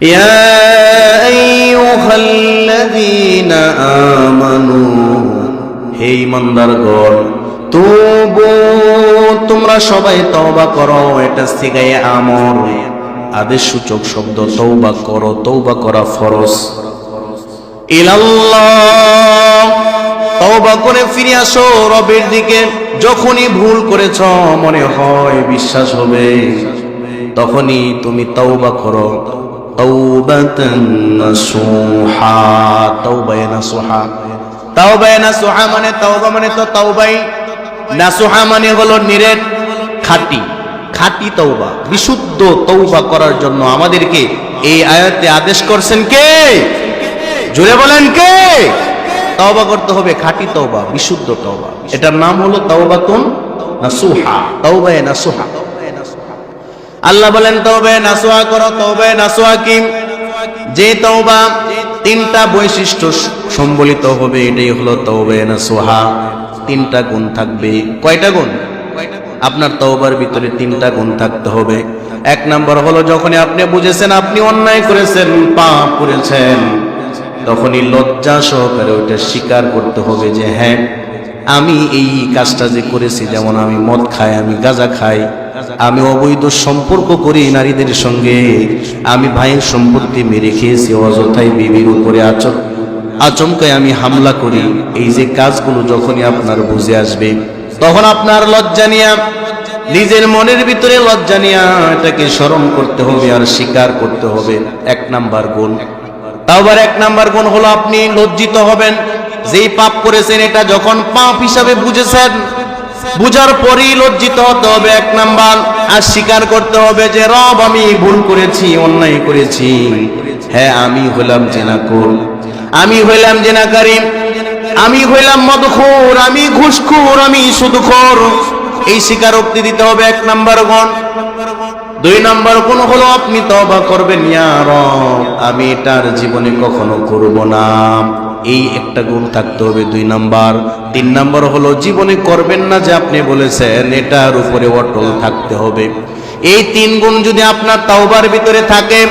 يا أيها الذين آمنوا হে ইমানদারগণ তবু তোমরা সবাই তওবা করো এটা সিগায়ে আমর আদেশ সূচক শব্দ তওবা করো তওবা করা ফরজ ইলাল্লাহ তওবা করে ফিরে আসো রবের দিকে যখনই ভুল করেছ মনে হয় বিশ্বাস হবে তখনই তুমি তওবা করো তাওবাতান নাসুহা। তাওবায়ে নাসুহা। তাওবায়ে নাসুহা মানে তাওবা মানে তো তাওবাই। নাসুহা মানে হলো নিরেট, খাঁটি। খাঁটি তওবা, বিশুদ্ধ তওবা করার জন্য আমাদেরকে এই আয়াতে আদেশ করছেন কে? জোরে বলেন কে? তওবা করতে হবে খাঁটি তওবা, বিশুদ্ধ তওবা। এটার নাম হলো তাওবাতুন নাসুহা, তাওবায়ে নাসুহা। আল্লাহ বলেন তবে নাসুয়া করো তবে নাসুয়া কি? যে তওবা তিনটা বৈশিষ্ট্য সম্বলিত হবে, এটাই হলো তবে নাসুহা তিনটা গুণ থাকবে। কয়টা গুণ? আপনার তওবার ভিতরে তিনটা গুণ থাকতে হবে। এক নাম্বার হলো, যখনই আপনি বুঝেছেন, আপনি অন্যায় করেছেন, পাপ করেছেন, তখনই লজ্জা সহকারে ওইটা স্বীকার করতে হবে যে হ্যাঁ আমি এই কাজটা যে করেছি, যেমন আমি মদ খাই, আমি গাঁজা খাই আমি অবৈধ সম্পর্ক করি নারীদের সঙ্গে। আমি ভাইয়ের সম্পত্তি মেরে খেয়েছি, অযথাই বিবির উপরে আচর আচমকায় আমি হামলা করি। এই যে কাজগুলো যখনই আপনার বুঝে আসবে, তখন আপনার লজ্জা নিয়া, নিজের মনের ভিতরে লজ্জা নিয়া এটাকে স্মরণ করতে হবে আর স্বীকার করতে হবে। এক নাম্বার গুণ। আবার এক নাম্বার গুণ হলো আপনি লজ্জিত হবেন। যেই পাপ করেছেন এটা যখন পাপ হিসাবে বুঝেছেন বুঝার পরেই লজ্জিত হতে হবে, এক নাম্বার। আর স্বীকার করতে হবে যে, রব, আমি ভুল করেছি, অন্যায় করেছি। হ্যাঁ আমি হলাম জেনাকুর। আমি হইলাম জেনাকারী। আমি হইলাম মদখোর। আমি ঘুষখোর, আমি সুদখোর। এই স্বীকারোক্তি দিতে হবে, এক নাম্বার গুণ। দুই নাম্বার কোন হলো, আপনি তবা করবেন রব, আমি এটার জীবনে কখনো করব না। এই একটা গুণ থাকতে হবে, দুই নাম্বার। তিন নাম্বার হলো, জীবনে করবেন না যে আপনি বলেছেন, এটার উপরে অটল থাকতে হবে। এই তিন গুণ যদি আপনার তওবার ভিতরে থাকে,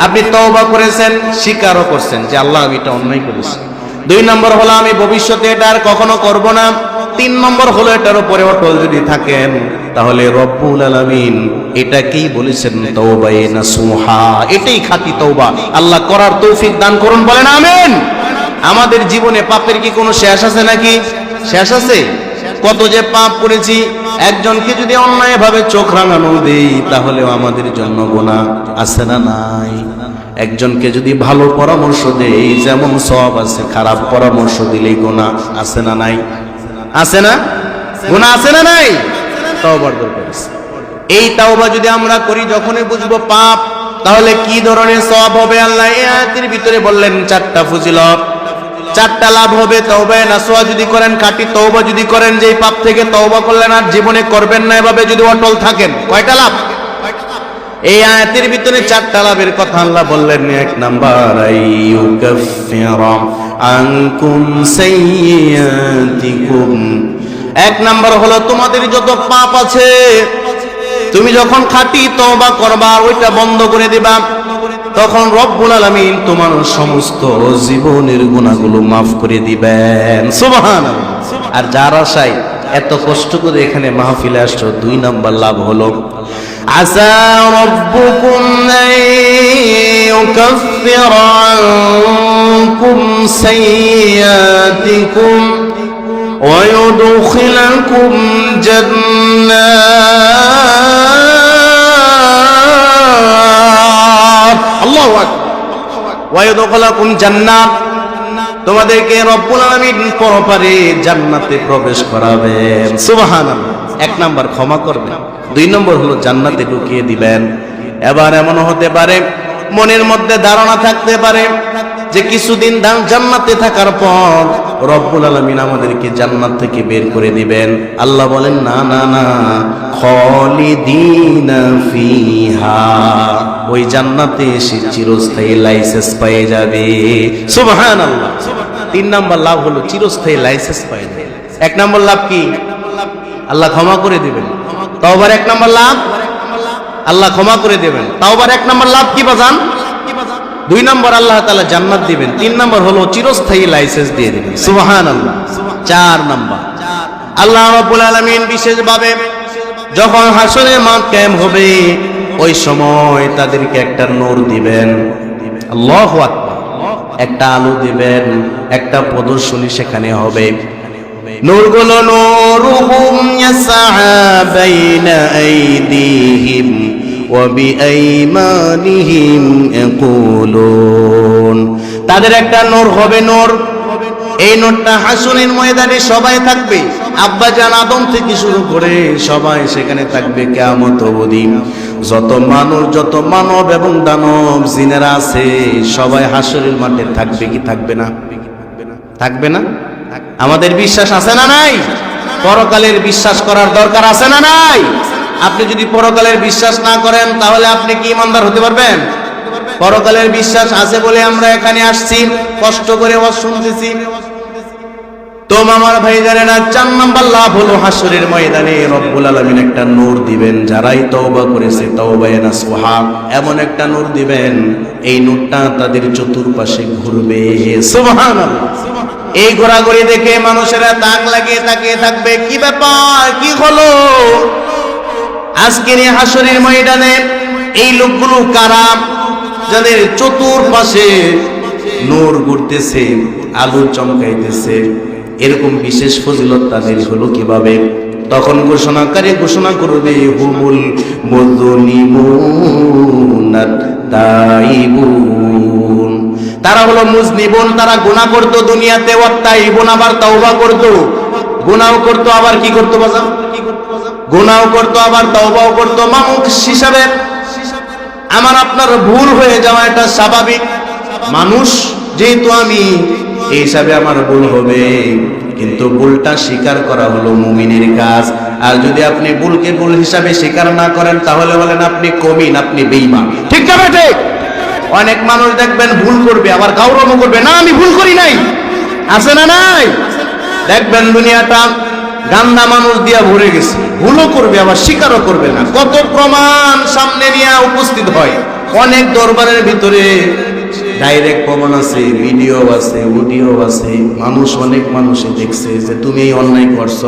আপনি তওবা করেছেন, স্বীকারও করছেন যে আল্লাহ আমি এটা অন্যায় করেছি। দুই নম্বর হলো, আমি ভবিষ্যতে এটা আর কখনো করব না। তিন নম্বর হলো, এটার উপরে অটল যদি থাকেন, তাহলে রব্বুল আলামিন এটাকেই বলেছেন তওবায়ে নাসুহা। এটাই খাঁটি তওবা। আল্লাহ করার তৌফিক দান করুন, বলেন আমেন। আমাদের জীবনে পাপের কি কোনো শেষ আছে নাকি? শেষ আছে? কত যে পাপ করেছি, একজনকে যদি অন্যায় ভাবে চোখ রাঙানো দেই, তাহলেও আমাদের জন্য গোনা আছে না নাই? একজনকে যদি ভালো পরামর্শ দেই, যেমন সব আছে, খারাপ পরামর্শ দিলেই গোনা আছে না নাই? আছে না? গোনা আছে না নাই? তাওবার দরকার আছে। এই তাওবা যদি আমরা করি, যখনই বুঝব পাপ, তাহলে কি ধরনের সব হবে? আল্লাহ এই আয়াতের ভিতরে বললেন, চারটা ফজিলত। চারটা লাভ হবে, তওবা নাসোয়া যদি করেন কাটি তওবা যদি করেন যে এই পাপ থেকে তওবা করলেন আর জীবনে করবেন না, এভাবে যদি অটল থাকেন, কয়টা লাভ? এই আয়াতের ভিতরে চারটা লাভের কথা আল্লাহ বললেন, এক নাম্বার আনকুম সাইয়্যাতিকুম। এক নাম্বার হলো, তোমাদের যত পাপ আছে, তুমি যখন খাঁটি তওবা করবা, ওইটা বন্ধ করে দিবা। তখন রব্বুল আলামিন তোমার সমস্ত জীবনের গুণাগুলো মাফ করে দিবেন সুবহানাল্লাহ আর যার আশায় এত কষ্ট করে এখানে মাহফিলে আসছো দুই নাম্বার লাভ হলো আসা রব্বুকুম আন ইউকাফিরা আনকুম সাইয়্যাতিকুম ويدخلكم جنات আল্লাহ ওয়ায়দখলাকুম জান্নাত। তোমাদেরকে রব্বুল আলামিন পরপারে জান্নাতে প্রবেশ করাবেন। সুবহানাল্লাহ। এক নাম্বার ক্ষমা করবেন, দুই নম্বর হলো জান্নাতে ঢুকিয়ে দিবেন। এবার এমন হতে পারে, মনের মধ্যে ধারণা থাকতে পারে যে কিছুদিন জান্নাতে থাকার পর রব্বুল আলামিন আমাদেরকে জান্নাত থেকে বের করে দিবেন। আল্লাহ বলেন, না না না ফিহা। ওই জান্নাতে এসে চিরস্থায়ী লাইসেন্স পেয়ে যাবে। সুবহানাল্লাহ। তিন নাম্বার লাভ হলো চিরস্থায়ী লাইসেন্স পেয়ে যাবে। এক নাম্বার লাভ কি? আল্লাহ ক্ষমা করে দিবেন। তওবার এক নাম্বার লাভ? আল্লাহ ক্ষমা করে দেবেন। তাওবার এক নাম্বার লাভ কি বাজান? দুই নম্বর আল্লাহ তালা জান্নাত দিবেন। তিন নম্বর হলো চিরস্থায়ী লাইসেন্স দিয়ে দিবেন। সুবহানাল্লাহ। চার নম্বর। আল্লাহ রাব্বুল আলামিন বিশেষভাবে যখন হাসরের মাঠ কায়েম হবে, ওই সময় তাদেরকে একটা নূর দিবেন। আল্লাহু একটা আলো দিবেন, একটা প্রদর্শনী সেখানে হবে। নূরগুলো ইয়াসআ বাইনা আইদিহিম। বিআইমানিহিম ইয়াকুলুন তাদের একটা নূর হবে নূর। এই নোটটা হাসুনের ময়দানে সবাই থাকবে। আব্বা জান আদম থেকে শুরু করে সবাই সেখানে থাকবে কেমত অবধি। যত মানুষ, যত মানব এবং দানব জিনেরা আছে, সবাই হাসুরের মাঠে থাকবে কি থাকবে না? থাকবে না? আমাদের বিশ্বাস আছে না নাই? পরকালের বিশ্বাস করার দরকার আছে না নাই? আপনি যদি পরকালের বিশ্বাস না করেন, তাহলে আপনি কি ইমানদার হতে পারবেন? পরকালের বিশ্বাস আছে বলে আমরা এখানে আসছি, কষ্ট করে শুনতেছি। তো আমার ভাই জানে না, চার নাম্বার লাভ হলো হাসরের ময়দানে রব্বুল আলামিন একটা নূর দিবেন, যারাই তওবা করেছে তওবায়ে নাসুহা এমন একটা নূর দিবেন, এই নূরটা তাদের চতুর্পাশে ঘুরবে। সুবহানাল্লাহ। এই ঘোরাঘুরি দেখে মানুষেরা তাক লাগিয়ে তাকিয়ে থাকবে, কি ব্যাপার? কি হলো? আজকের এই হাসরের ময়দানে এই লোকগুলো কারা? যাদের চতুর্পাশে নূর ঘুরতেছে আলু চমকাইতেছে, এরকম বিশেষ ফজিলত তাদের হলো কীভাবে? তখন ঘোষণাকারী ঘোষণা করবে, হুমুল তারা হলো মুজনিবুন তারা গুনাহ করতো দুনিয়াতে, ওয়াত্তাইবুন, আবার তওবা করতো। গুনাহও করতো আবার কি করতো বাজার গুনাহও করতো আবার তওবাও করতো। মানুষ হিসাবে আমার আপনার ভুল হয়ে যাওয়া এটা স্বাভাবিক। মানুষ, যেহেতু আমি এই হিসাবে আমার ভুল হবে, কিন্তু ভুলটা স্বীকার করা হলো মুমিনের কাজ। আর যদি আপনি ভুলকে ভুল হিসাবে স্বীকার না করেন, তাহলে বলেন আপনি কমিন, আপনি বেঈমান। ঠিক না ঠিক? অনেক মানুষ দেখবেন ভুল করবে, আবার গৌরব করবে, না, আমি ভুল করি নাই। আছে না নাই? দেখবেন দুনিয়াটা গান্দা মানুষ দিয়া ভরে গেছে। ভুলও করবে, আবার স্বীকারও করবে না। কত প্রমাণ সামনে নিয়ে উপস্থিত হয়। অনেক দরবারের ভিতরে ডাইরেক্ট প্রমাণ আছে ভিডিও আছে অডিও আছে। মানুষ, অনেক মানুষে দেখছে যে তুমি এই অন্যায় করছ।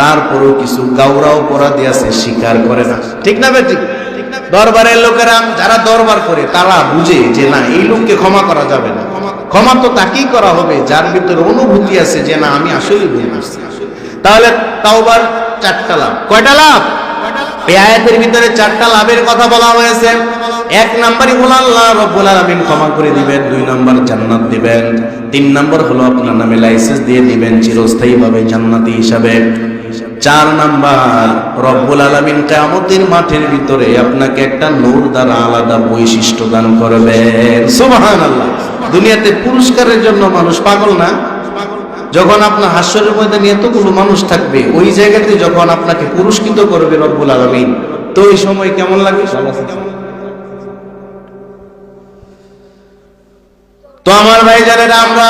তারপরও কিছু গাউরাও অপরাধী আছে, স্বীকার করে না। ঠিক না বেটি? দরবারের লোকেরা যারা দরবার করে, তারা বুঝে যে না, এই লোককে ক্ষমা করা যাবে না। ক্ষমা তো তাকেই করা হবে, যার ভিতরে অনুভূতি আছে যে না, আমি আসলে ভুল করছি। তাহলে তাওবার চারটা লাভ। কয়টা লাভ? এই ভিতরে চারটা লাভের কথা বলা হয়েছে। এক নাম্বারই হলো আল্লাহ রব্বুল আলামিন ক্ষমা করে দিবেন, দুই নাম্বার জান্নাত দিবেন, তিন নাম্বার হলো আপনার নামে লাইসেন্স দিয়ে দিবেন, চিরস্থায়ীভাবে জান্নাতি হিসাবে। চার নাম্বার, রব্বুল আলামিন কিয়ামতের মাঠের ভিতরে আপনাকে একটা নূর দ্বারা আলাদা বৈশিষ্ট্য দান করবেন। সুবহানাল্লাহ। দুনিয়াতে পুরস্কারের জন্য মানুষ পাগল না? যখন আপনার হাস্যের ময়দানে এতগুলো মানুষ থাকবে ওই জায়গাতে যখন আপনাকে পুরস্কৃত করবে রব্বুল আলামিন তো ওই সময় কেমন লাগে তো আমার ভাই জানেন আমরা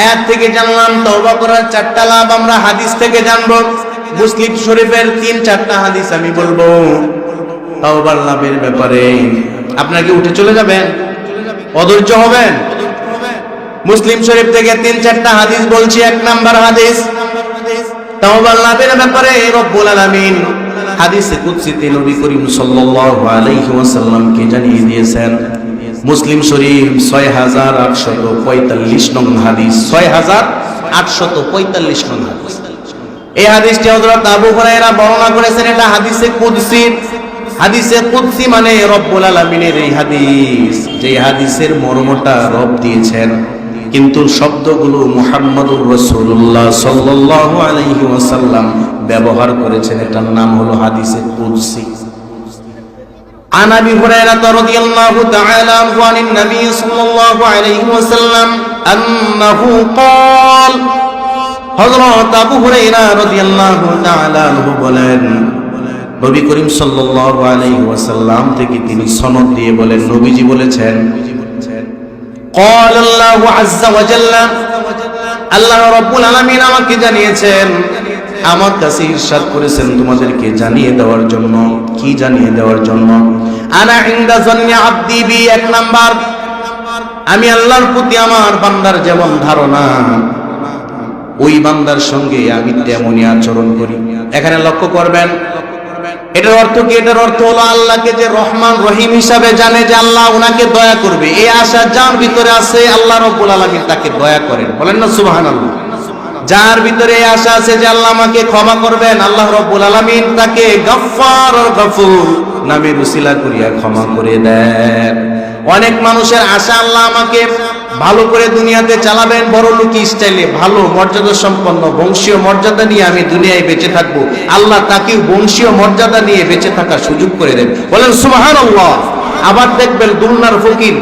আয়াত থেকে জানলাম তওবা করার চারটা লাভ আমরা হাদিস থেকে জানব। মুসলিম শরীফের তিন চারটা হাদিস আমি বলব। তওবার লাভের ব্যাপারে। আপনার কি উঠে চলে যাবেন? অধৈর্য হবেন। মুসলিম শরীফ থেকে তিন, চারটা হাদিস বলছি, এক নাম্বার হাদিস। লাভের ব্যাপারে হাদিসে করিম দিয়েছেন, মুসলিম শরীফ ছয় হাজার আটশত পঁয়তাল্লিশ নং হাদিস। ছয় হাজার আটশত পঁয়তাল্লিশ নং হাদিস। এই হাদিসটি বর্ণনা করেছেন, এটা হাদিসে কুদসি। হাদিসে কুদসি মানে রব্বুল আলামিনের এই হাদিস যে হাদিসের মর্মটা রব দিয়েছেন কিন্তু শব্দগুলো মুহাম্মদুর রাসূলুল্লাহ সাল্লাল্লাহু আলাইহি ওয়াসাল্লাম ব্যবহার করেছেন এটার নাম হলো হাদিসে কুদসি عن ابي هريره رضي الله تعالى عنه عن النبي صلى الله عليه وسلم انه قال হযরত আবু হুরায়রা রাদিয়াল্লাহু তাআলা আনহু বলেন নবী করিম সাল্লাম থেকে তিনি সনদ দিয়ে বলেন, নবীজি বলেছেন আল্লাহ আমাকে জানিয়েছেন, আমার কাছে জানিয়ে দেওয়ার জন্য। কি জানিয়ে দেওয়ার জন্য? আমি আল্লাহর প্রতি আমার বান্দার যেমন ধারণা, ওই বান্দার সঙ্গে আমি তেমনই আচরণ করি। এখানে লক্ষ্য করবেন এটার অর্থ কি? এটার অর্থ হলো আল্লাহকে যে রহমান, রহিম হিসাবে জানে যে আল্লাহ ওনাকে দয়া করবে। এই আশা যার ভিতরে আছে, আল্লাহ রব্বুল আলমী তাকে দয়া করেন। বলেন না সুবাহান আল্লাহ যার ভিতরে এই আশা আছে যে আল্লাহ আমাকে ক্ষমা করবেন, আল্লাহ রব্বুল আলমিন তাকে গফফার আর গফুর নামে রুসিলা করিয়া ক্ষমা করে দেন। অনেক মানুষের আশা আল্লাহ আমাকে ভালো করে দুনিয়াতে চালাবেন, বড় লোকি স্টাইলে ভালো, মর্যাদা সম্পন্ন, বংশীয় মর্যাদা নিয়ে আমি দুনিয়ায় বেঁচে থাকব। আল্লাহ তাকে বংশীয় মর্যাদা নিয়ে বেঁচে থাকার সুযোগ করে দেন। বলেন আল্লাহ আবার দেখবেন দুলনার ফকির।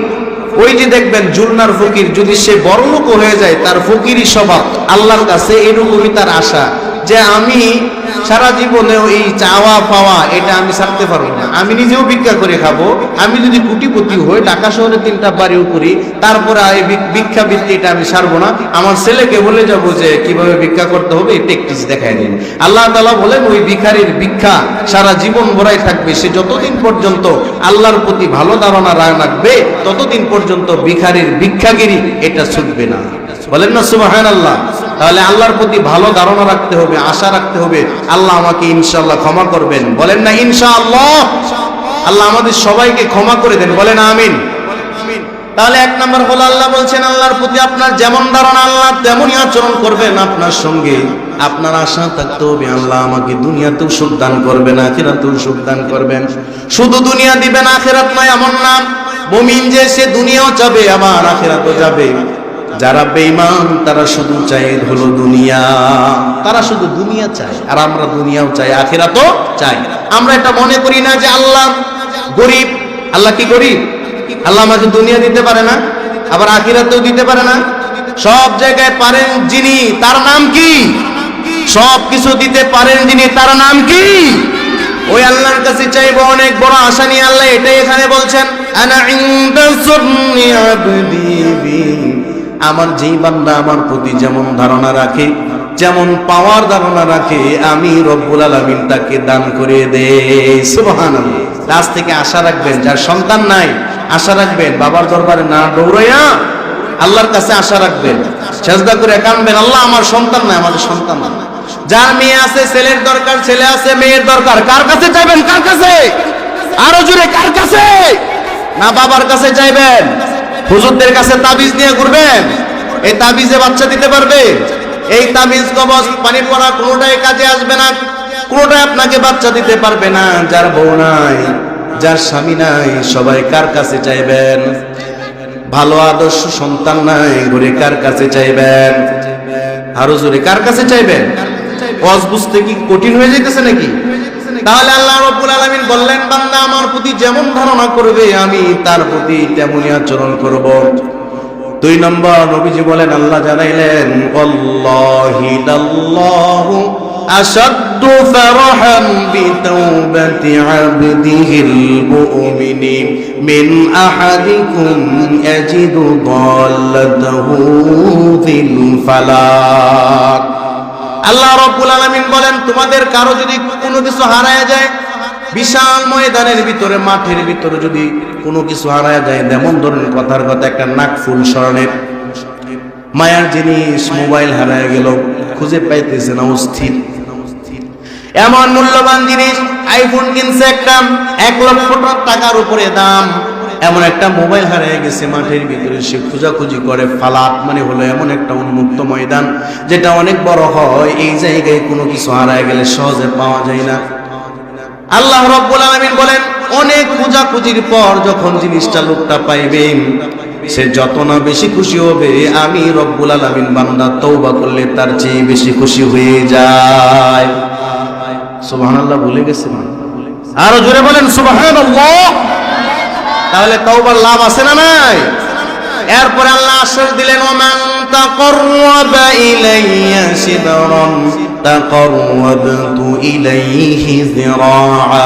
ওই যে দেখবেন জুলনার ফকির, যদি সে বড় লোক হয়ে যায়, তার ফকিরি স্বভাব। আল্লাহর কাছে এরকমই তার আশা। যে আমি সারা জীবনে এই চাওয়া পাওয়া এটা আমি ছাড়তে পারব না। আমি নিজেও ভিক্ষা করে খাব। আমি যদি কোটিপতি হই ঢাকা শহরে তিনটা বাড়িও করি, তারপরে এই ভিক্ষা বৃত্তি এটা আমি ছাড়বো না। আমার ছেলেকে বলে যাব যে কীভাবে ভিক্ষা করতে হবে, এই টেকটিস দেখাই দিন। আল্লাহ তালা বলেন, ওই ভিখারির ভিক্ষা সারা জীবন ভরাই থাকবে। সে যতদিন পর্যন্ত আল্লাহর প্রতি ভালো ধারণা রায় রাখবে, ততদিন পর্যন্ত ভিখারির ভিক্ষাগিরি এটা ছুটবে না। বলেন না সুবাহান আল্লাহ তাহলে আল্লাহর প্রতি ভালো ধারণা রাখতে হবে, আশা রাখতে হবে। আল্লাহ আমাকে ইনশাল্লাহ ক্ষমা করবেন। বলেন না ইনশাআল্লাহ। আল্লাহ আমাদের সবাইকে ক্ষমা করে দেন। বলেন আমিন। তাহলে এক নম্বর হলো আল্লাহ বলছেন, আল্লাহর প্রতি আপনার যেমন ধারণা, আল্লাহ তেমনই আচরণ করবেন আপনার সঙ্গে। আপনার আশা থাকতে হবে, আল্লাহ আমাকে দুনিয়াতেও সুখ দান করবেন, আখিরাতেও সুখ দান করবেন। শুধু দুনিয়া দিবেন, আখিরাত নয়, এমন নাম মুমিন যে, সে দুনিয়াও যাবে, আবার আখিরাতও যাবে। যারা বেঈমান, তারা শুধু চায় হলো দুনিয়া। তারা শুধু দুনিয়া চায়, আর আমরা দুনিয়াও চাই, আখিরাতও চাই। আমরা এটা মনে করি না যে আল্লাহ গরিব। আল্লাহ কি গরিব? আল্লাহ আমাকে দুনিয়া দিতে পারে না, আবার আখিরাতেও দিতে পারে না। সব জায়গায় পারেন যিনি, তার নাম কি? সব কিছু দিতে পারেন যিনি, তার নাম কি? ওই আল্লাহর কাছে চাইব অনেক বড় আশা নিয়ে আল্লাহ এটাই এখানে বলছেন, আনা ইনদা সুন্নি আবদি। আমার যেই বান্দা আমার প্রতি যেমন ধারণা রাখে, যেমন পাওয়ার ধারণা রাখে, আমি রব্বুল আলমিন তাকে দান করে দে সুবহান থেকে আশা রাখবেন, যার সন্তান নাই, আশা রাখবেন, বাবার দরবারে না দৌড়াইয়া আল্লাহর কাছে আশা রাখবেন। চেষ্টা করে কানবেন আল্লাহ আমার সন্তান নাই, আমাদের সন্তান নাই। যার মেয়ে আছে, ছেলের দরকার, ছেলে আছে, মেয়ের দরকার, কার কাছে চাইবেন, কার কাছে? আরও জোরে, কার কাছে? না বাবার কাছে চাইবেন। হুজুরদের কাছে তাবিজ নিয়ে ঘুরবেন। এই তাবিজে বাচ্চা দিতে পারবে। এই তাবিজ কবচ পানি পড়া কোনোটাই কাজে আসবে না। কোনোটাই আপনাকে বাচ্চা দিতে পারবে না। যার বউ নাই, যার স্বামী নাই, সবাই কার কাছে চাইবেন? ভালো আদর্শ সন্তান নাই, ঘুরে কার কাছে চাইবেন? আরও জোরে, কার কাছে চাইবেন? ওয়াজ বুঝতে কি কঠিন হয়ে যাইতেছে নাকি? তাহলে আল্লাহ রব্বুল আলামিন বললেন, বান্দা আমার প্রতি যেমন ধারণা করবে, আমি তার প্রতি তেমনই আচরণ করব। দুই নম্বর, নবীজি বলেন, আল্লাহ জানাইলেন, আল্লাহি আল্লাহ রব্বুল আলামিন বলেন, তোমাদের কারও যদি কোনো কিছু হারায় যায়, বিশাল ময়দানের ভিতরে, মাঠের ভিতরে যদি কোনো কিছু হারায় যায়, যেমন ধরুন কথার কথা, একটা নাকফুল স্মরণের মায়ার জিনিস মোবাইল হারায় গেল, খুঁজে পাইতেছে না, অস্থির। এমন মূল্যবান জিনিস আইফোন কিনছে একটা, এক লক্ষ টাকার উপরে দাম। এমন একটা মোবাইল হারিয়ে গেছে মাঠের ভিতরে, সে খোঁজাখুঁজি করে ফালাত মানে হলো এমন একটা উন্মুক্ত ময়দান, যেটা অনেক বড় হয়, এই জায়গায় কোনো কিছু হারায় গেলে সহজে পাওয়া যায় না। আল্লাহ রব্বুল আলামিন বলেন, অনেক খোঁজাখুঁজির পর যখন জিনিসটা লোকটা পাইবেন সে যত না বেশি খুশি হবে, আমি রব্বুল আলামিন বান্দা তৌবা করলে তার চেয়ে বেশি খুশি হয়ে যায়। সুবহানাল্লাহ, ভুলে গেছে আরও জোরে বলেন, সুবহানাল্লাহ। তাহলে তওবার লাভ আছে না নাই? এরপরে আল্লাহ আশ্বাস দিলেন, ওমান তাকাররাবা ইলাইয়া শিবরান, তাকাররাবতু ইলাইহি যিরাআ।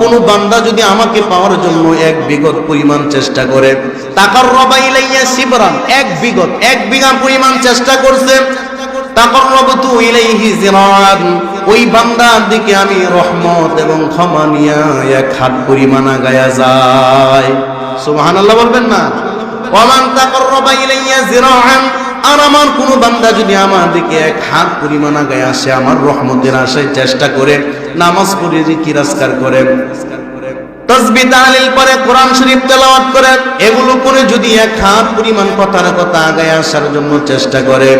কোন বান্দা যদি আমাকে পাওয়ার জন্য এক বিগত পরিমাণ চেষ্টা করে, তাকাররাবা ইলাইয়া শিবরান, এক বিগত, এক বিঘা পরিমাণ চেষ্টা করছে, তাকাররাবতু ইলাইহি যিরাআন। ওই বান্দার দিকে আমি রহমত এবং ক্ষমা নিয়া এক হাত পরিমানা গায়া যায়। সুবহানাল্লাহ বলবেন না? ওয়ামান তাকাররাবা ইলাইয়া জিরাআন আর আমার কোন বান্দা যদি আমার দিকে এক হাত পরিমাণা গায়া আসে, আমার রহমতের আশায় চেষ্টা করে, নামাজ পড়ে যে আজকার করে তসবি তাহলিল পরে কোরআন শরীফ তেলাওয়াত করে, এগুলো করে যদি এক হাত পরিমাণ কথার কথা আগায় আসার জন্য চেষ্টা করে,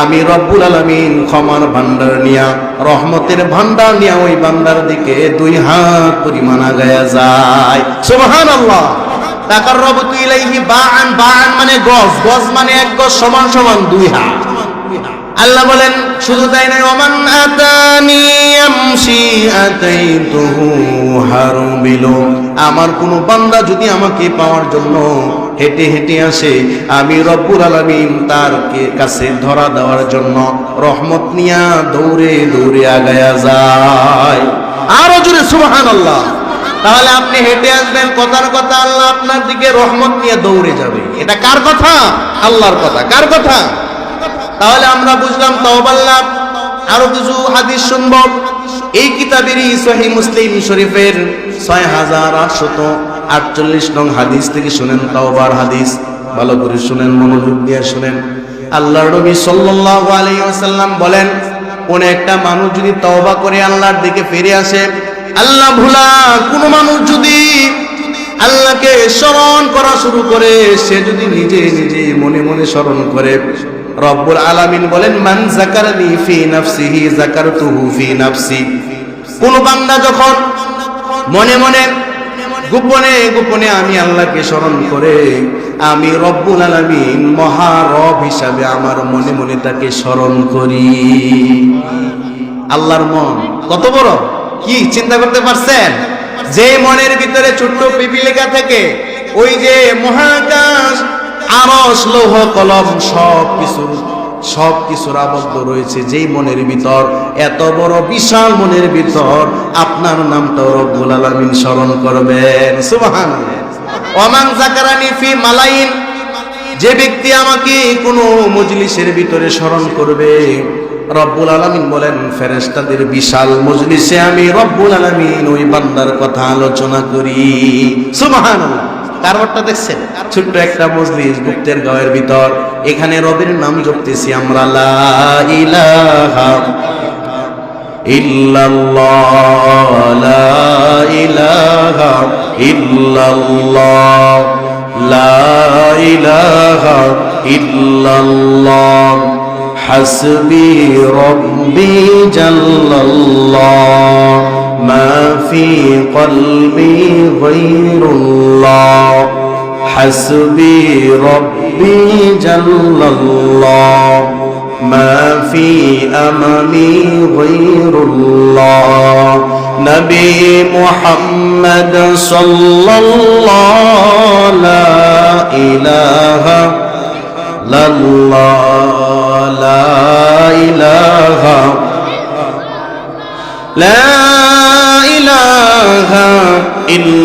আমি রব্বুল আলামিন ক্ষমার ভান্ডার নিয়া, রহমতের ভান্ডার নিয়া ওই বান্দার দিকে দুই হাত পরিমাণ আগায়া যায়। সুবহানাল্লাহ। টাকার রবত ইলাইহি বাআন বাআন মানে গজ গজ মানে এক গজ সমান সমান দুই হাত। আল্লাহ বলেন, শুধু তাই নয়, ওমান আতানি আমশি আতাইতুহু হারুবিলু আমার কোন বান্দা যদি আমাকে পাওয়ার জন্য হেঁটে হেঁটে আসে, আমি রব্বুল আলামিন তার কাছে ধরা দেওয়ার জন্য রহমত নিয়া দৌড়ে দৌড়ে আগায়া যায়। আরও জোরে, সুবহানাল্লাহ। তাহলে আপনি হেঁটে আসবেন, কথার কথা আল্লাহ আপনার দিকে রহমত নিয়ে দৌড়ে যাবে। এটা কার কথা? আল্লাহর কথা। কার কথা? তাহলে আমরা বুঝলাম তাওবাল্লাহ আরও কিছু হাদিস শুনব। এই কিতাবেরই সহি মুসলিম শরীফের ছয় হাজার আটশত আটচল্লিশ নং হাদিস থেকে শুনেন তাওবার হাদিস। ভালো করে শুনেন, মনোযোগ দিয়ে শুনেন। আল্লাহ নবী সাল্লাল্লাহু আলাইহি ওয়াসাল্লাম বলেন কোন একটা মানুষ যদি তওবা করে আল্লাহর দিকে ফিরে আসে, আল্লাহ ভুলা কোন মানুষ যদি আল্লাহকে স্মরণ করা শুরু করে, সে যদি নিজে নিজে মনে মনে স্মরণ করে রব্বুল আলামিন বলেন, মান জাকারানি ফি নাফসিহি জাকারতুহু ফি নাফসি। কোন বান্দা যখন মনে মনে, গোপনে গোপনে আমি আল্লাহকে স্মরণ করে, আমি রব্বুল আলামিন মহারব হিসাবে আমার মনে মনে তাকে স্মরণ করি। আল্লাহর মন কত বড়? কি চিন্তা করতে পারছেন? যে মনের ভিতরে ছোট্ট পিপিলিকা থেকে ওই যে মহাকাশ আরস লৌহ, কলম, সব কিছু, সব কিছুর আবদ্ধ রয়েছে যেই মনের ভিতর, এত বড় বিশাল মনের ভিতর আপনার নামটা রব্বুল আলামিন স্মরণ করবেন। সুবহানাল্লাহ। ওমান জাকারানি ফি মালাইন, যে ব্যক্তি আমাকে কোনো মজলিসের ভিতরে স্মরণ করবে, রব্বুল আলামিন বলেন, ফেরেশতাদের বিশাল মজলিসে আমি রব্বুল আলামিন ওই বান্দার কথা আলোচনা করি। সুবহানাল্লাহ। কারবারটা দেখছেন? ছোট্ট একটা মজলিস গুপ্তের গাঁয়ের ভিতর। এখানে রবের নাম জপতেছি আমরা ইলাহা ইল্লাল্লাহ, লা ইলাহা ইল্লাল্লাহ, লা ইলাহা ইল্লাল্লাহ। হাসবি রব্বি জাল্লাল্লাহ। ما في قلبي غير الله. حسبي ربي جل الله. ما في أملي غير الله. نبي محمد صلى الله لا إله لا الله.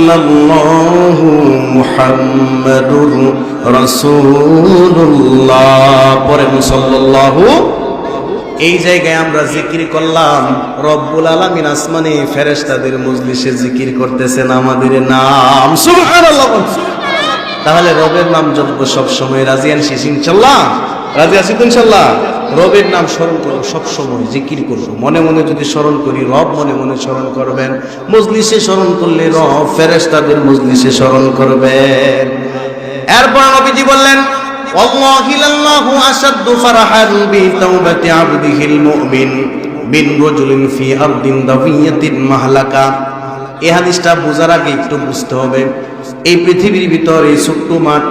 ইল্লাল্লাহু মুহাম্মাদুর রাসূলুল্লাহ। পরে সাল্লাল্লাহু। এই জায়গায় আমরা জিকির করলাম, রব্বুল আলামিন আসমানে ফেরেশতাদের মজলিসে জিকির করতেছেন আমাদের নাম। সুবহানাল্লাহ তাহলে রবের নাম জপব সব সময় রাজিয়ান শিশিন ইনশাআল্লাহ রাজি আছি তো ইনশাল্লাহ রবের নাম স্মরণ করবো সব সময় জিকির করবো মনে মনে যদি স্মরণ করি রব মনে মনে স্মরণ করবেন মজলিসে স্মরণ করলে রব ফেরেশতাদের মজলিসে স্মরণ করবেন এরপর নবীজি বললেন والله الله أشد فرحا بتوبة عبده المؤمن من رجل في أرض ضوية مهلكة এই হাদিসটা বোঝার আগে একটু বুঝতে হবে। এই পৃথিবীর ভিতর এই ছোট্ট মাঠ,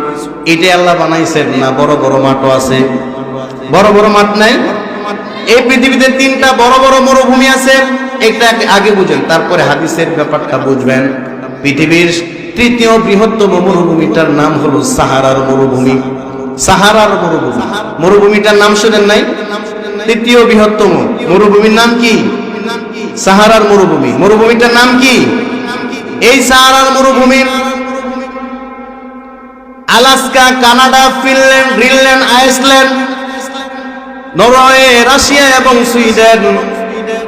এটাই আল্লাহ বানাইছেন না বড় বড় মাঠও আছে? বড় বড় মাঠ নাই? এই পৃথিবীতে তিনটা বড় বড় মরুভূমি আছে, একটা আগে বুঝেন, তারপরে হাদিসের ব্যাপারটা বুঝবেন। পৃথিবীর তৃতীয় বৃহত্তম মরুভূমিটার নাম হলো সাহারার মরুভূমি। সাহারার মরুভূমি। মরুভূমিটার নাম শুনেন নাই? তৃতীয় বৃহত্তম মরুভূমির নাম কি? সাহারার মরুভূমি। মরুভূমিটার নাম কি? এই সাহারার মরুভূমি Alaska, Canada, Finland, Greenland, Iceland, Norway, Russia এবং সুইডেন।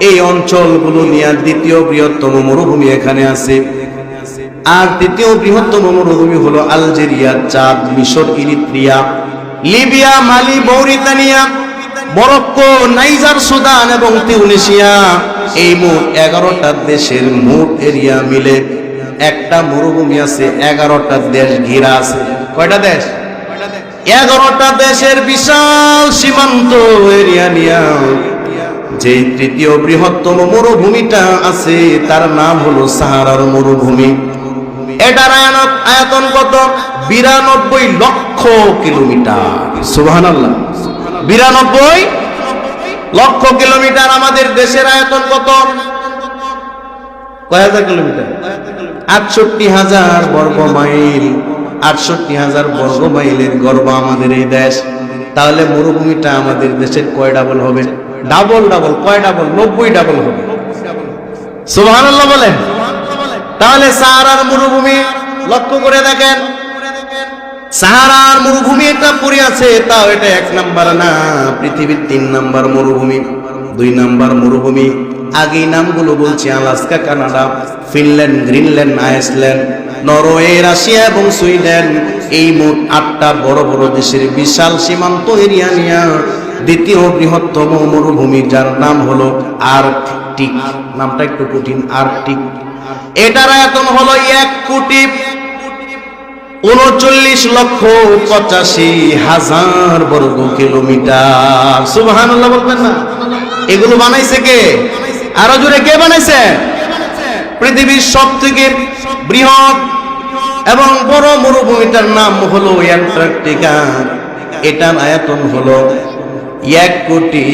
এই অঞ্চলগুলো নিয়ে দ্বিতীয় বৃহত্তম মরুভূমি এখানে আছে। আর তৃতীয় বৃহত্তম মরুভূমি হলো আলজেরিয়া চাঁদ, মিশর, Eritrea, Libya, Mali, Mauritania, Morocco, Niger, Sudan এবং তিউনিসিয়া। এই মোট এগারোটা দেশের মোট এরিয়া মিলে একটা মরুভূমি আছে, এগারোটা দেশ ঘিরা আছে। কয়টা দেশ? এগারোটা দেশের বিশাল সীমান্ত এরিয়া নিয়া। যে তৃতীয় বৃহত্তম মরুভূমিটা আছে, তার নাম হলো সাহারার মরুভূমি। এটার আয়তন কত? বিরানব্বই লক্ষ কিলোমিটার। আল্লাহ বিরানব্বই লক্ষ কিলোমিটার আমাদের দেশের আয়তন কত? কয় হাজার কিলোমিটার? আটষট্টি হাজার বর্গ মাইল। আটষট্টি হাজার বর্গ মাইলের গর্ব আমাদের এই দেশ। তাহলে মরুভূমিটা আমাদের দেশের কয় ডাবল হবে? ডাবল ডাবল, কয় ডাবল? নব্বই ডাবল হবে। সুবহান বলেন। তাহলে সাহারার মরুভূমি লক্ষ্য করে দেখেন। সাহারার মরুভূমি একটা পড়ে আছে, তাও এটা এক নাম্বার না, পৃথিবীর তিন নাম্বার মরুভূমি, দুই নাম্বার মরুভূমি। আগেই নামগুলো বলছি, Alaska, Canada, Finland, Greenland Iceland Norway, Russia এবং সুইডেন। এই মোট আটটা বড় বড় দেশের বিশাল সীমান্ত এরিয়া নিয়ে দ্বিতীয় বৃহত্তম মরুভূমি, যার নাম হলো আর্কটিক। নামটা একটু কঠিন, আর্কটিক। এটার আয়তন হলো এক কোটি উনচল্লিশ লক্ষ পঁচাশি হাজার বর্গ কিলোমিটার। সুবহান বলবেন না? এগুলো বানাইছে কে? আরও জুড়ে কে বানাইছে? পৃথিবীর সব থেকে বৃহৎ এবং বড় মরুভূমিটার নাম হলো অ্যান্টার্কটিকা। এটার আয়তন হলো এক কোটি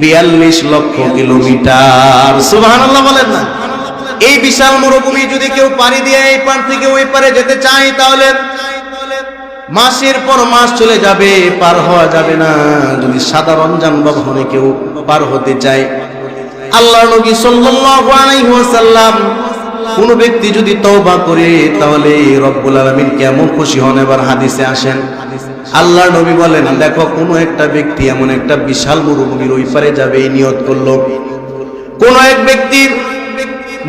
বিয়াল্লিশ লক্ষ কিলোমিটার। সুবহান বলেন না? এই বিশাল মরুভূমি যদি কেউ পাড়ি দিয়ে এই পার থেকে ওই পারে যেতে চায়, তাহলে মাসের পর মাস চলে যাবে, পার হওয়া যাবে না। যদি সাধারণ যানবাহনে কেউ পার হতে চায় আল্লাহ নবী সাল্লাল্লাহু আলাইহি ওয়াসাল্লাম কোন ব্যক্তি যদি তওবা করে, তাহলে রব্বুল আলামিন কেমন খুশি হন? এবার হাদিসে আসেন। আল্লাহ নবী বলেন, দেখো, কোন একটা ব্যক্তি এমন একটা বিশাল মরুভূমির ওই পারে যাবে এই নিয়ত করল। কোন এক ব্যক্তি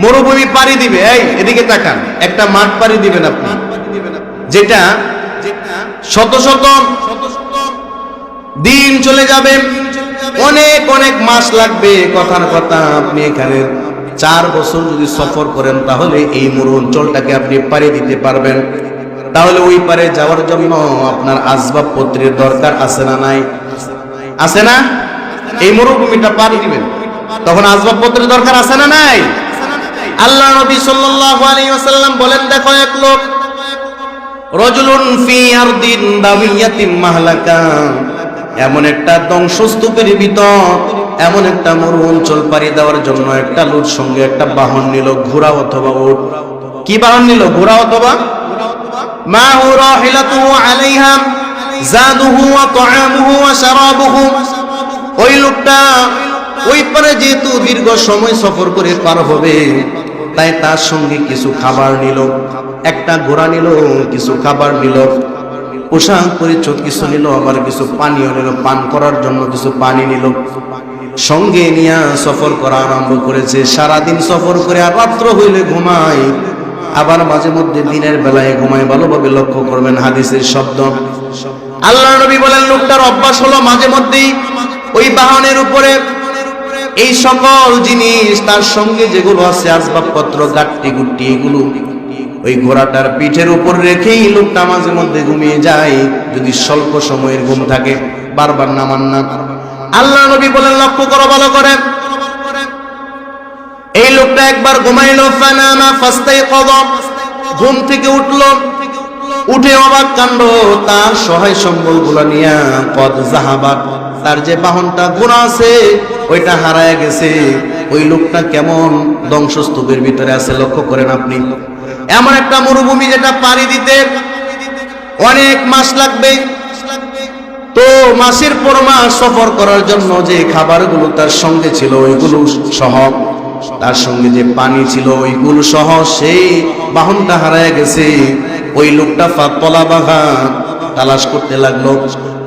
মরুভূমি পাড়ি দিবে এই এদিকে তাকান একটা মাঠ পাড়ি দিবেন আপনি। যেটা শত শত দিন চলে যাবে। অনেক অনেক মাস লাগবে কথার কথা আপনি এখানে চার বছর যদি সফর করেন তাহলে এই মরু অঞ্চলটাকে আপনি পাড়ি দিতে পারবেন। তাহলে ওই পারে যাওয়ার জন্য আপনার আসবাবপত্রের দরকার আছে না নাই? আছে না? এই মরুভূমিটা পাড়ি দিবেন। তখন আসবাবপত্রের দরকার আছে না নাই? আল্লাহ নবী সাল্লাল্লাহু আলাইহি ওয়াসাল্লাম বলেন, দেখো এক লোক রজুলুন ফি আরদিন দাবিয়াতিন মাহলাকা। এমন একটা ধ্বংসস্তূপের ভিতর, এমন একটা মরু অঞ্চল পাড়ি দেওয়ার জন্য একটা লোক সঙ্গে একটা বাহন নিল, ঘোড়া অথবা উট। কি বাহন নিল? ঘোড়া অথবা? মা হু রাহিলাতুহু আলাইহা, জাদুহু ওয়া তাআমুহু ওয়া শারাবুহু। ওই লোকটা, ওই পারে যেহেতু দীর্ঘ সময় সফর করে পার হবে তাই তার সঙ্গে কিছু খাবার নিল, একটা ঘোড়া নিল, কিছু খাবার নিল। পোশাক পরিচ্ছদ কিছু নিল, আবার কিছু পানীয় নিল, পান করার জন্য কিছু পানি নিল। সঙ্গে নিয়ে সফর করা আরম্ভ করেছে। সারাদিন সফর করে আর রাত্র হইলে ঘুমায়। আবার মাঝে মধ্যে দিনের বেলায় ঘুমায়। ভালোভাবে লক্ষ্য করবেন হাদিসের শব্দ। আল্লাহ নবী বলেন, লোকটার অভ্যাস হলো মাঝে মধ্যেই ওই বাহনের উপরে এই সকল জিনিস তার সঙ্গে যেগুলো আছে, আসবাবপত্র গাট্টি গুট্টি এগুলো ওই ঘোড়াটার পিঠের উপর রেখেই লোকটা মাঝে মধ্যে ঘুমিয়ে যায়। যদি স্বল্প সময়ের ঘুম থাকে, বারবার নামান না। আল্লাহ নবী বলেন, লক্ষ্য করো, ভালো করে। এই লোকটা একবার ঘুমাইলো, ফানামা ফাস্তাই কদম ঘুম থেকে উঠল উঠে অবাক কাণ্ড, তার সহায় সম্বলগুলো নিয়ে পদ জাহাবাদ তার যে বাহনটা ঘোড়া আছে, ওইটা হারায় গেছে। ওই লোকটা কেমন ধ্বংসস্তূপের ভিতরে আছে, লক্ষ্য করেন আপনি। এমন একটা মরুভূমি যেটা পাড়ি দিতে অনেক মাস লাগবে। তো মাসের পর মাস সফর করার জন্য যে খাবারগুলো তার সঙ্গে ছিল, ওইগুলো সহ তার সঙ্গে যে পানি ছিল, ওইগুলো সহ সেই বাহনটা হারায় গেছে। ওই লোকটা ফাতলা বাঘা তালাশ করতে লাগল।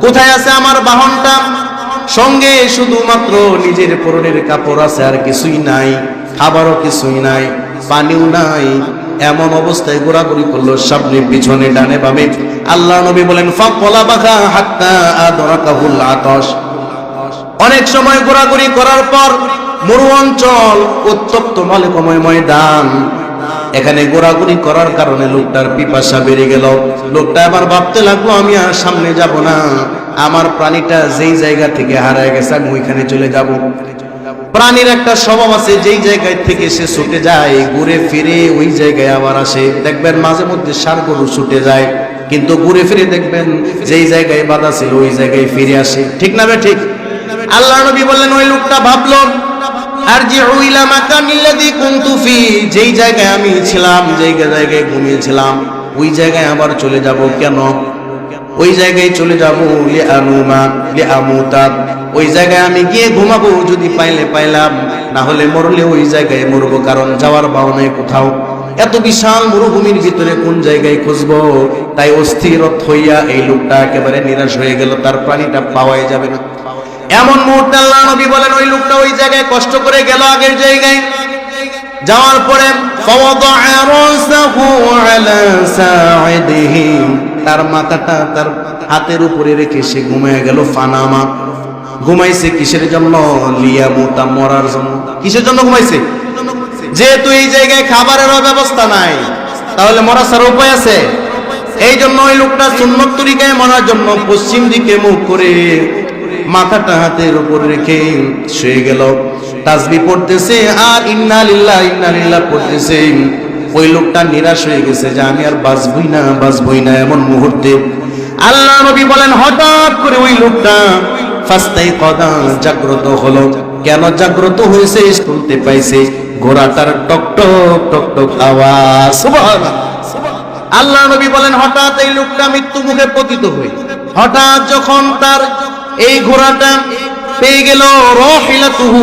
কোথায় আছে আমার বাহনটা? সঙ্গে শুধুমাত্র নিজের পরনের কাপড় আছে, আর কিছুই নাই, খাবারও কিছুই নাই, পানিও নাই। এমন অবস্থায় ঘোরাঘুরি করল, সামনে পিছনে, ডানে বামে। আল্লাহ নবী বলেন ফাকলা বাখা হাত্তা আদরাকাহুল আতশ। অনেক সময় ঘোরাঘুরি করার পর মরু অঞ্চল উত্তপ্ত মালিকময় ময়দান। এখানে ঘোরাঘুরি করার কারণে লোকটার পিপাসা বেড়ে গেল। লোকটা আবার ভাবতে লাগল, আমি আর সামনে যাব না। আমার প্রাণীটা যেই জায়গা থেকে হারায় গেছে, আমি ওইখানে চলে যাব। প্রাণীর একটা স্বভাব আছে, যেই জায়গায় থেকে সে ছুটে যায়, ঘুরে ফিরে ওই জায়গায় আবার আসে। দেখবেন মাঝে মধ্যে সার গরু ছুটে যায়, কিন্তু ঘুরে ফিরে দেখবেন যেই জায়গায় বাধা ছিল, ওই জায়গায় ফিরে আসে। ঠিক না বে ঠিক? আল্লাহ নবী বললেন, ওই লোকটা ভাবলো আর যে কুনতু যেই জায়গায় আমি ছিলাম, যেই জায়গায় ঘুমিয়েছিলাম, ওই জায়গায় আবার চলে যাব কেন? ওই জায়গায় চলে যাব ওই জায়গায় আমি গিয়ে ঘুমাবো যদি পাইলে পাইলাম, না হলে মরলে ওই জায়গায় মরবো, কারণ যাওয়ার নাই কোথাও এত বিশাল মরুভূমির ভিতরে কোন জায়গায় খুঁজবো? তাই অস্থির হইয়া এই লোকটা একেবারে নিরাশ হয়ে গেল, তার প্রাণীটা পাওয়াই যাবে না। এমন মুহূর্তে আল্লাহ নবী বলেন, ওই লোকটা ওই জায়গায় কষ্ট করে গেল আগের জায়গায়। যাওয়ার পরে তার মাথাটা তার হাতের উপরে রেখে সে ঘুমিয়ে গেল ফানামা। ঘুমাইছে কিসের জন্য? লিয়া মোটা মরার জন্য। কিসের জন্য ঘুমাইছে? যেহেতু এই জায়গায় খাবারের ব্যবস্থা নাই, তাহলে মরা সার উপায় আছে? এই জন্য ওই লোকটা সুন্নত তরিকায় মরার জন্য পশ্চিম দিকে মুখ করে মাথাটা হাতের উপর রেখে শুয়ে গেল। তাসবি পড়তেছে আর ইন্না লিল্লাহ ইন্না লিল্লাহ পড়তেছে। ওই লোকটা নিরাশ হয়ে গেছে যে আমি আর বাঁচবই না বাঁচবই না এমন মুহূর্তে। আল্লাহ নবী বলেন, হঠাৎ করে ওই লোকটা ফাস্তাই কদা জাগ্রত হলো। কেন জাগ্রত হয়েছে শুনতে পাইছে ঘোড়াটার টক টক টক টক আওয়াজ। আল্লাহ নবী বলেন, হঠাৎ এই লোকটা মৃত্যু মুখে পতিত হয়ে। হঠাৎ যখন তার এই ঘোড়াটা পেয়ে গেল রাহিলাতুহু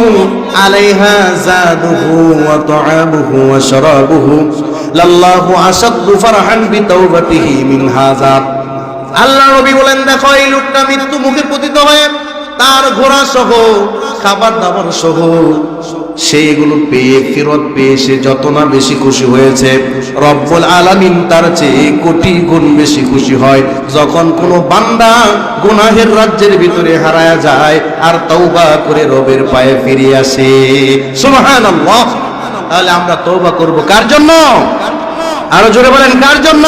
আলাইহা যাদুহু ওয়া তাআমুহু ওয়া শারাবুহু। লাল্লাহু আশাদ্দু ফারহান বিতাওবাতিহি মিন হাযা। আল্লাহ নবী বলেন, দেখো, এই লোকটা মৃত্যু মুখে পতিত হয়ে তার ঘোড়া সহ খাবার দাবার সহ সেইগুলো পেয়ে, ফেরত পেয়ে সে যত না বেশি খুশি হয়েছে, রব্বুল আলামিন তার চেয়ে কোটি গুণ বেশি খুশি হয়। যখন কোনো বান্দা গুনাহের রাজ্যের ভিতরে হারায়া যায়, আর তওবা করে রবের পায়ে ফিরে আসে। সুবহানাল্লাহ। তাহলে আমরা তওবা করব কার জন্য? আরও জোরে বলেন, কার জন্য?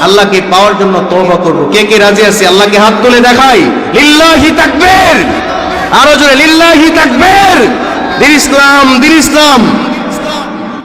আল্লাহকে পাওয়ার জন্য তওবা করব। কে কে রাজি আছে? আল্লাহকে হাত তুলে দেখাই। লিল্লাহি তাকবীর। আরও জোরে, লিল্লাহি তাকবীর। দিন ইসলাম দিন ইসলাম।